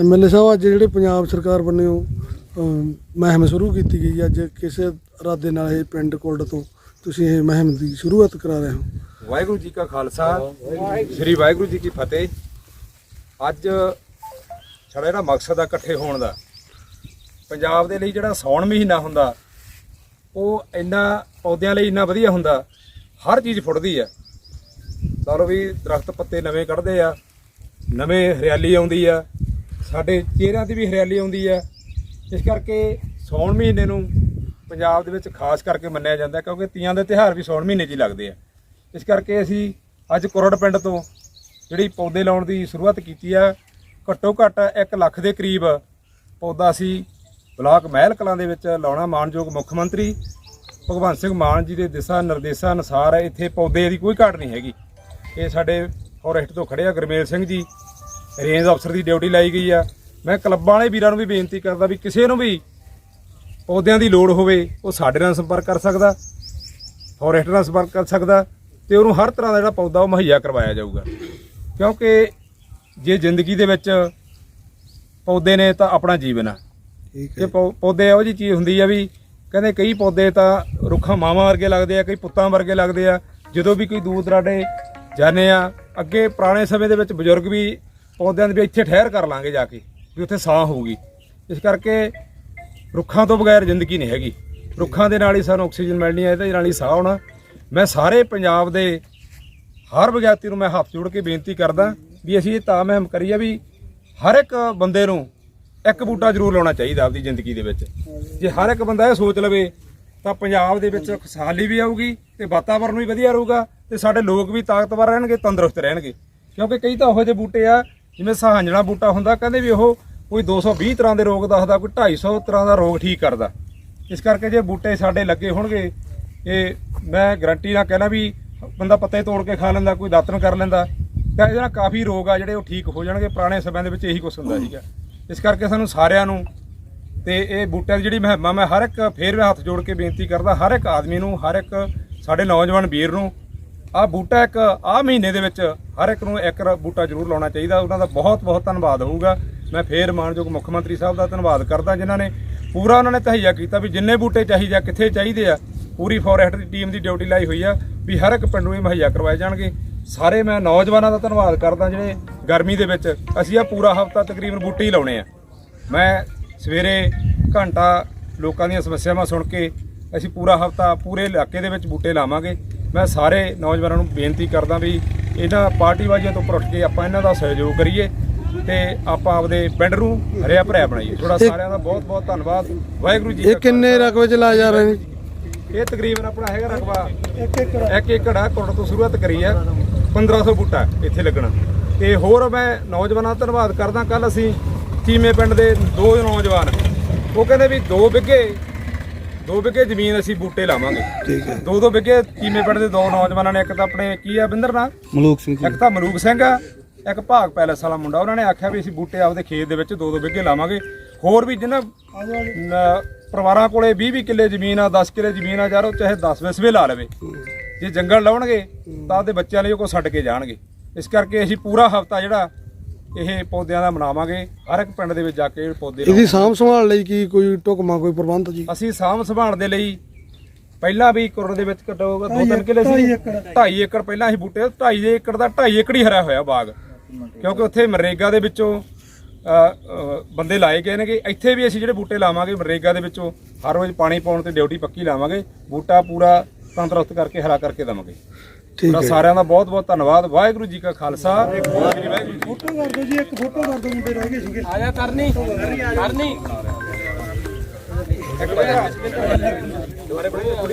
MLA ਸਾਹਿਬ ਅੱਜ ਜਿਹੜੇ ਪੰਜਾਬ ਸਰਕਾਰ ਵੱਲੋਂ ਅਮ, ਮੁਹਿੰਮ ਸ਼ੁਰੂ ਕੀਤੀ ਗਈ ਅੱਜ ਕਿਸੇ ਇਰਾਦੇ ਨਾਲ ਇਹ ਪਿੰਡ ਕੋਲਡ ਤੋਂ ਤੁਸੀਂ ਇਹ ਮੁਹਿੰਮ ਦੀ ਸ਼ੁਰੂਆਤ ਕਰਾ ਰਹੇ ਹੋ। ਵਾਹਿਗੁਰੂ ਜੀ ਕਾ ਖਾਲਸਾ ਸ੍ਰੀ ਵਾਹਿਗੁਰੂ ਜੀ ਕੀ ਫਤਿਹ। ਅੱਜ ਸਾਡਾ ਜਿਹੜਾ ਮਕਸਦ ਆ ਇਕੱਠੇ ਹੋਣ ਦਾ ਪੰਜਾਬ ਦੇ ਲਈ ਜਿਹੜਾ ਸੌਣ ਮਹੀਨਾ ਹੁੰਦਾ ਉਹ ਇੰਨਾ ਪੌਦਿਆਂ ਲਈ ਇੰਨਾ ਵਧੀਆ ਹੁੰਦਾ ਹਰ ਚੀਜ਼ ਫੁੱਟਦੀ ਆ। ਲਓ ਵੀ ਦਰਖਤ ਪੱਤੇ ਨਵੇਂ ਕੱਢਦੇ ਆ ਨਵੇਂ ਹਰਿਆਲੀ ਆਉਂਦੀ ਆ ਸਾਡੇ ਚਿਹਰਿਆਂ ਤੇ ਵੀ ਹਰਿਆਲੀ ਆਉਂਦੀ ਹੈ। ਇਸ ਕਰਕੇ ਸੌਣ ਮਹੀਨੇ ਨੂੰ ਪੰਜਾਬ ਦੇ ਵਿੱਚ ਖਾਸ ਕਰਕੇ ਮੰਨਿਆ ਜਾਂਦਾ ਕਿਉਂਕਿ ਤੀਆਂ ਦੇ ਤਿਉਹਾਰ ਵੀ ਸੌਣ ਮਹੀਨੇ 'ਚ ਹੀ ਲੱਗਦੇ ਆ। ਇਸ ਕਰਕੇ ਅਸੀਂ ਅੱਜ ਕੁਰੜ ਪਿੰਡ ਤੋਂ ਜਿਹੜੀ ਪੌਦੇ ਲਾਉਣ ਦੀ ਸ਼ੁਰੂਆਤ ਕੀਤੀ ਆ ਘੱਟੋ ਘੱਟ 1 ਲੱਖ ਦੇ ਕਰੀਬ ਪੌਦਾ ਅਸੀਂ ਬਲਾਕ ਮਹਿਲ ਕਲਾਂ ਦੇ ਵਿੱਚ ਲਾਉਣਾ ਮਾਨਯੋਗ ਮੁੱਖ ਮੰਤਰੀ ਭਗਵੰਤ ਸਿੰਘ ਮਾਨ ਜੀ ਦੇ ਦਿਸ਼ਾ ਨਿਰਦੇਸ਼ਾਂ ਅਨੁਸਾਰ ਇੱਥੇ ਪੌਦੇ ਦੀ ਕੋਈ ਘਾਟ ਨਹੀਂ ਹੈਗੀ। ਇਹ ਸਾਡੇ ਫੋਰੈਸਟ ਤੋਂ ਖੜੇ ਆ, ਗੁਰਮੇਲ ਸਿੰਘ ਜੀ। ਰੇਂਜ ਅਫਸਰ ਦੀ ਡਿਊਟੀ ਲਾਈ ਗਈ ਆ। ਮੈਂ ਕਲੱਬਾਂ ਵਾਲੇ ਵੀਰਾਂ ਨੂੰ ਵੀ ਬੇਨਤੀ ਕਰਦਾ ਵੀ ਕਿਸੇ ਨੂੰ ਵੀ ਪੌਦਿਆਂ ਦੀ ਲੋੜ ਹੋਵੇ ਉਹ ਸਾਡੇ ਨਾਲ ਸੰਪਰਕ ਕਰ ਸਕਦਾ ਫੋਰੈਸਟ ਨਾਲ ਸੰਪਰਕ ਕਰ ਸਕਦਾ ਤੇ ਉਹਨੂੰ ਹਰ ਤਰ੍ਹਾਂ ਦਾ ਜਿਹੜਾ ਪੌਦਾ ਉਹ ਮੁਹੱਈਆ ਕਰਵਾਇਆ ਜਾਊਗਾ। ਕਿਉਂਕਿ ਜੇ ਜ਼ਿੰਦਗੀ ਦੇ ਵਿੱਚ ਪੌਦੇ ਨੇ ਤਾਂ ਆਪਣਾ ਜੀਵਨ ਆ। ਠੀਕ ਇਹ ਪੌਦੇ ਇਹੋ ਜਿਹੀ ਚੀਜ਼ ਹੁੰਦੀ ਆ ਵੀ ਕਹਿੰਦੇ ਕਈ ਪੌਦੇ ਤਾਂ ਰੁੱਖਾਂ ਮਾਵਾਂ ਵਰਗੇ ਲੱਗਦੇ ਆ ਕਈ ਪੁੱਤਾਂ ਵਰਗੇ ਲੱਗਦੇ ਆ। ਜਦੋਂ ਵੀ ਕੋਈ ਦੂਰ ਦਰਾਡੇ ਜਾਂਦੇ ਆ ਅੱਗੇ ਪੁਰਾਣੇ ਸਮੇਂ ਦੇ ਵਿੱਚ ਬਜ਼ੁਰਗ ਵੀ ਪੌਦਿਆਂ ਦੇ ਵੀ ਇੱਥੇ ਠਹਿਰ ਕਰ ਲਾਂਗੇ ਜਾ ਕੇ, ਵੀ ਉੱਥੇ ਸਾਹ ਹੋਊਗੀ। ਇਸ ਕਰਕੇ ਰੁੱਖਾਂ ਤੋਂ ਬਗੈਰ ਜ਼ਿੰਦਗੀ ਨਹੀਂ ਹੈਗੀ। ਰੁੱਖਾਂ ਦੇ ਨਾਲ ਹੀ ਸਾਨੂੰ ਆਕਸੀਜਨ ਮਿਲਣੀ ਹੈ, ਇਹਦੇ ਨਾਲ ਹੀ ਸਾਹ ਹੋਣਾ ਮੈਂ ਸਾਰੇ ਪੰਜਾਬ ਦੇ ਹਰ ਵਿਦਿਆਰਥੀ ਨੂੰ ਮੈਂ ਹੱਥ ਜੋੜ ਕੇ ਬੇਨਤੀ ਕਰਦਾ ਵੀ ਅਸੀਂ ਇਹ ਤਾਂ ਮਹਿਮ ਕਰੀਏ ਵੀ ਹਰ ਇੱਕ ਬੰਦੇ ਨੂੰ ਇੱਕ ਬੂਟਾ ਜ਼ਰੂਰ ਲਾਉਣਾ ਚਾਹੀਦਾ ਆਪਦੀ ਜ਼ਿੰਦਗੀ ਦੇ ਵਿੱਚ। ਜੇ ਹਰ ਇੱਕ ਬੰਦਾ ਇਹ ਸੋਚ ਲਵੇ, ਤਾਂ ਪੰਜਾਬ ਦੇ ਵਿੱਚ ਖੁਸ਼ਹਾਲੀ ਵੀ ਆਊਗੀ ਤੇ ਵਾਤਾਵਰਨ ਵੀ ਵਧੀਆ ਰਹੂਗਾ ਤੇ ਸਾਡੇ ਲੋਕ ਵੀ ਤਾਕਤਵਰ ਰਹਿਣਗੇ, ਤੰਦਰੁਸਤ ਰਹਿਣਗੇ। ਕਿਉਂਕਿ ਕਈ ਤਾਂ ਇਹੋ ਜਿਹੇ ਬੂਟੇ ਆ ਜਿਵੇਂ ਸਹਾਂਜਣਾ ਬੂਟਾ ਹੁੰਦਾ, ਕਹਿੰਦੇ ਵੀ ਉਹ ਕੋਈ 220 ਤਰ੍ਹਾਂ ਦੇ ਰੋਗ ਦੱਸਦਾ, ਕੋਈ 250 ਤਰ੍ਹਾਂ ਦਾ ਰੋਗ ਠੀਕ ਕਰਦਾ। ਇਸ ਕਰਕੇ ਜੇ ਬੂਟੇ ਸਾਡੇ ਲੱਗੇ ਹੋਣਗੇ, ਇਹ ਮੈਂ ਗਰੰਟੀ ਨਾਲ ਕਹਿਣਾ ਵੀ ਬੰਦਾ ਪੱਤੇ ਤੋੜ ਕੇ ਖਾ ਲੈਂਦਾ, ਕੋਈ ਦਾਤਨ ਕਰ ਲੈਂਦਾ, ਤਾਂ ਇਹਦੇ ਨਾਲ ਕਾਫੀ ਰੋਗ ਆ ਜਿਹੜੇ ਉਹ ਠੀਕ ਹੋ ਜਾਣਗੇ, ਪੁਰਾਣੇ ਸਮਿਆਂ ਦੇ ਵਿੱਚ ਇਹੀ ਕੁਛ ਹੁੰਦਾ ਸੀਗਾ। ਇਸ ਕਰਕੇ ਸਾਨੂੰ ਸਾਰਿਆਂ ਨੂੰ ਤੇ ਇਹ ਬੂਟਿਆਂ ਦੀ ਜਿਹੜੀ ਮਹਿਮਾ, ਮੈਂ ਹਰ ਇੱਕ ਫੇਰ ਵੀ ਹੱਥ ਜੋੜ ਕੇ ਬੇਨਤੀ ਕਰਦਾ, ਹਰ ਇੱਕ ਆਦਮੀ ਨੂੰ, ਹਰ ਇੱਕ ਸਾਡੇ ਨੌਜਵਾਨ ਵੀਰ ਨੂੰ ਆਹ ਬੂਟਾ ਇੱਕ ਆਹ ਮਹੀਨੇ ਦੇ ਵਿੱਚ ਹਰ ਇੱਕ ਨੂੰ ਇੱਕ ਬੂਟਾ ਜ਼ਰੂਰ ਲਾਉਣਾ ਚਾਹੀਦਾ। ਉਹਨਾਂ ਦਾ ਬਹੁਤ ਬਹੁਤ ਧੰਨਵਾਦ ਹੋਊਗਾ। ਮੈਂ ਫੇਰ ਮਾਨਯੋਗ ਮੁੱਖ ਮੰਤਰੀ ਸਾਹਿਬ ਦਾ ਧੰਨਵਾਦ ਕਰਦਾ, ਜਿਨ੍ਹਾਂ ਨੇ ਪੂਰਾ ਉਹਨਾਂ ਨੇ ਤਹਈਆ ਕੀਤਾ ਵੀ ਜਿੰਨੇ ਬੂਟੇ ਚਾਹੀਦੇ ਆ, ਕਿੱਥੇ ਚਾਹੀਦੇ ਆ, ਪੂਰੀ ਫੋਰੈਸਟ ਦੀ ਟੀਮ ਦੀ ਡਿਊਟੀ ਲਾਈ ਹੋਈ ਆ ਵੀ ਹਰ ਇੱਕ ਪਿੰਡ ਨੂੰ ਇਹ ਮੁਹੱਈਆ ਕਰਵਾਏ ਜਾਣਗੇ। ਸਾਰੇ ਮੈਂ ਨੌਜਵਾਨਾਂ ਦਾ ਧੰਨਵਾਦ ਕਰਦਾ, ਜਿਹੜੇ ਗਰਮੀ ਦੇ ਵਿੱਚ ਅਸੀਂ ਆ ਪੂਰਾ ਹਫਤਾ ਤਕਰੀਬਨ ਬੂਟੇ ਹੀ ਲਾਉਣੇ ਆ। ਮੈਂ ਸਵੇਰੇ ਘੰਟਾ ਲੋਕਾਂ ਦੀਆਂ ਸਮੱਸਿਆਵਾਂ ਸੁਣ ਕੇ ਅਸੀਂ ਪੂਰਾ ਹਫਤਾ ਪੂਰੇ ਇਲਾਕੇ ਦੇ ਵਿੱਚ ਬੂਟੇ ਲਾਵਾਂਗੇ। ਮੈਂ ਸਾਰੇ ਨੌਜਵਾਨਾਂ ਨੂੰ ਬੇਨਤੀ ਕਰਦਾ ਵੀ ਇਹਨਾਂ ਪਾਰਟੀਬਾਜ਼ੀਆਂ ਤੋਂ ਉੱਪਰ ਉੱਠ ਕੇ ਆਪਾਂ ਇਹਨਾਂ ਦਾ ਸਹਿਯੋਗ ਕਰੀਏ ਤੇ ਆਪਾਂ ਆਪਦੇ ਪਿੰਡ ਨੂੰ ਹਰਿਆ ਭਰਿਆ ਬਣਾਈਏ। ਤੁਹਾਡਾ ਸਾਰਿਆਂ ਦਾ ਬਹੁਤ ਬਹੁਤ ਧੰਨਵਾਦ। ਵਾਹਿਗੁਰੂ ਜੀ ਇਹ ਕਿੰਨੇ। ਰਕਬੇ ਚ ਲਾਏ ਜਾ ਰਹੇ ਨੇ? ਇਹ ਤਕਰੀਬਨ ਆਪਣਾ ਹੈਗਾ ਰਕਬਾ 1 ਏਕੜ 1 ਏਕੜ ਆ ਕੁੜ ਤੋਂ ਸ਼ੁਰੂਆਤ ਕਰੀ ਆ 1500 ਬੂਟਾ ਇੱਥੇ ਲੱਗਣਾ। ਤੇ ਹੋਰ ਮੈਂ ਨੌਜਵਾਨਾਂ ਦਾ ਧੰਨਵਾਦ ਕਰਦਾ। ਕੱਲ ਅਸੀਂ ਚੀਮੇ ਪਿੰਡ ਦੇ ਦੋ ਨੌਜਵਾਨ। ਉਹ ਕਹਿੰਦੇ ਵੀ 2 ਬਿੱਗੇ 2 ਬਿੱਗੇ ਜ਼ਮੀਨ ਅਸੀਂ ਬੂਟੇ ਲਾਵਾਂਗੇ। ਠੀਕ ਹੈ। ਦੋ ਦੋ ਬਿੱਗੇ ਚੀਮੇ ਪਿੰਡ ਦੇ ਦੋ ਨੌਜਵਾਨਾਂ ਨੇ ਇੱਕ ਤਾਂ ਆਪਣੇ ਕੀ ਆ ਬਿੰਦਰ ਨਾਂ? ਮਲੂਕ ਸਿੰਘ ਇੱਕ ਤਾਂ ਮਲੂਕ ਸਿੰਘ ਆ ਇੱਕ ਭਾਗ ਪੈਲਸ ਵਾਲਾ ਮੁੰਡਾ। ਉਹਨਾਂ ਨੇ ਆਖਿਆ ਵੀ ਅਸੀਂ ਬੂਟੇ ਆਪਦੇ ਖੇਤ ਦੇ ਵਿੱਚ ਦੋ ਦੋ ਬਿੱਗੇ ਲਾਵਾਂਗੇ। ਹੋਰ ਵੀ ਜਿਹਨਾਂ ਨ- ਪਰਿਵਾਰਾਂ ਕੋਲੇ 20 20 ਕਿੱਲੇ ਜ਼ਮੀਨ ਆ 10 ਕਿੱਲੇ ਜ਼ਮੀਨ ਆ ਯਾਰ ਉਹ ਚਾਹੇ 10 ਵਿਸਵੇ ਲਾ ਲਵੇ। ਜੇ ਜੰਗਲ ਲਾਉਣਗੇ ਤਾਂ ਆਪਦੇ ਬੱਚਿਆਂ ਲਈ ਉਹ ਕੋ ਛੱਡ ਕੇ ਜਾਣਗੇ। ਇਸ ਕਰਕੇ ਅਸੀਂ ਪੂਰਾ ਹਫਤਾ ਜਿਹੜਾ ਇਹ ਪੌਦਿਆਂ ਦਾ ਮਨਾਵਾਂਗੇ ਹਰ ਇੱਕ ਪਿੰਡ ਦੇ ਵਿੱਚ ਜਾ ਕੇ ਪੌਦੇ ਇਹਦੀ ਸਾਂਭ ਸੰਭਾਲ ਲਈ ਕੀ ਕੋਈ ਢੁਕਮਾ ਕੋਈ ਪ੍ਰਬੰਧ ਜੀ? ਅਸੀਂ ਸਾਂਭ ਸੰਭਾਲ ਦੇ ਲਈ ਪਹਿਲਾਂ ਵੀ ਕੁਰਨ ਦੇ ਵਿੱਚ ਘੱਟੋ ਘੱਟ ਦੋ ਤਿੰਨ ਕਿੱਲੇ ਸੀ। 2.5 ਏਕੜ ਪਹਿਲਾਂ ਅਸੀਂ ਬੂਟੇ 2.5 ਏਕੜ ਦਾ 2.5 ਏਕੜ ਹੀ ਹਰਿਆ ਹੋਇਆ ਬਾਗ। ਕਿਉਂਕਿ ਉੱਥੇ ਮਰੇਗਾ ਦੇ ਵਿੱਚੋਂ ਬੰਦੇ ਲਾਏ ਗਏ ਨੇਗੇ। ਇੱਥੇ ਵੀ ਅਸੀਂ ਜਿਹੜੇ ਬੂਟੇ ਲਾਵਾਂਗੇ ਮਰੇਗਾ ਦੇ ਵਿੱਚੋਂ ਹਰ ਰੋਜ਼ ਪਾਣੀ ਪਾਉਣ ਤੇ ਡਿਊਟੀ ਪੱਕੀ ਲਾਵਾਂਗੇ। ਬੂਟਾ ਪੂਰਾ ਤੰਦਰੁਸਤ ਕਰਕੇ ਹਰਾ ਕਰਕੇ ਦਵਾਂਗੇ। ਤੁਹਾਡਾ ਸਾਰਿਆਂ ਦਾ ਬਹੁਤ ਬਹੁਤ ਧੰਨਵਾਦ। ਵਾਹਿਗੁਰੂ ਜੀ ਕਾ ਖਾਲਸਾ। ਵਾਹਿਗੁਰੂ ਜੀ ਕੀ ਫੋਟੋ ਕਰ ਦਿਓ ਜੀ ਇੱਕ ਫੋਟੋ ਕਰ ਦਿਓ ਮੁੰਡੇ ਰਹਿ ਗਏ ਸੀਗੇ। ਆਇਆ ਕਰਨੀ ਕਰਨੀ। ਫਤਿਹ। ਇੱਕ ਮਿੰਟ।